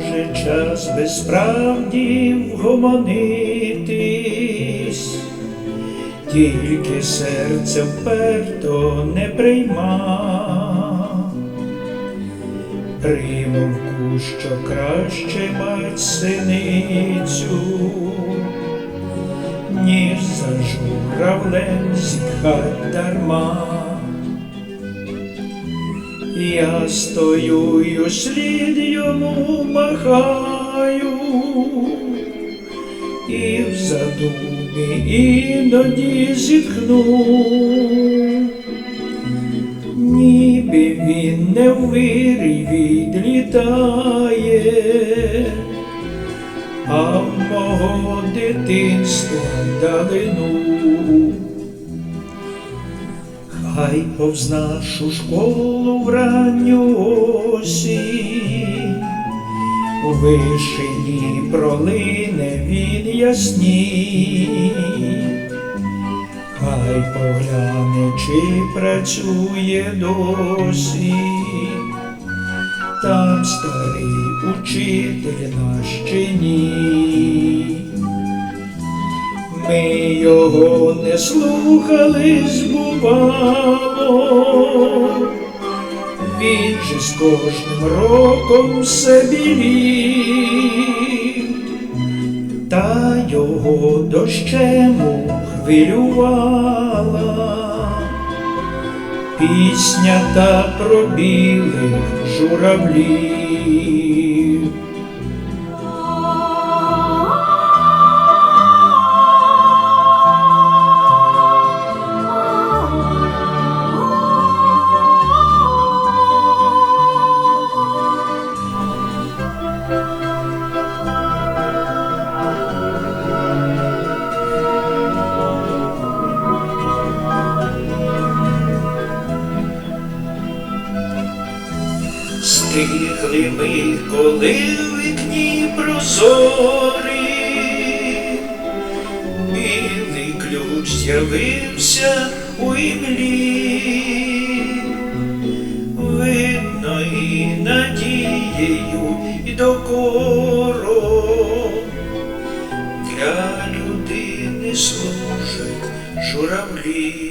може час без справді вгомонитись, тільки серце вперто не прийма, примовку, що краще мать синицю, ніж за журавлем зітхать дарма. Я стою й услід йому махаю, і в задумі іноді зітхну, ніби він не в вирі відлітає, а мого дитинства далину. Хай повз нашу школу в ранню осінь, у вишині пролине він ясні, хай погляне, чи працює досі, там старий учитель наш чи. Ми його не слухали, збувало, він же з кожним роком все білів, та його дощему хвилювала. Пісня та про білих журавлів. тих ми коли видні прозорі, білий ключ з'явився у імлі, видно і надією, і докором. Для людини служить журавлі.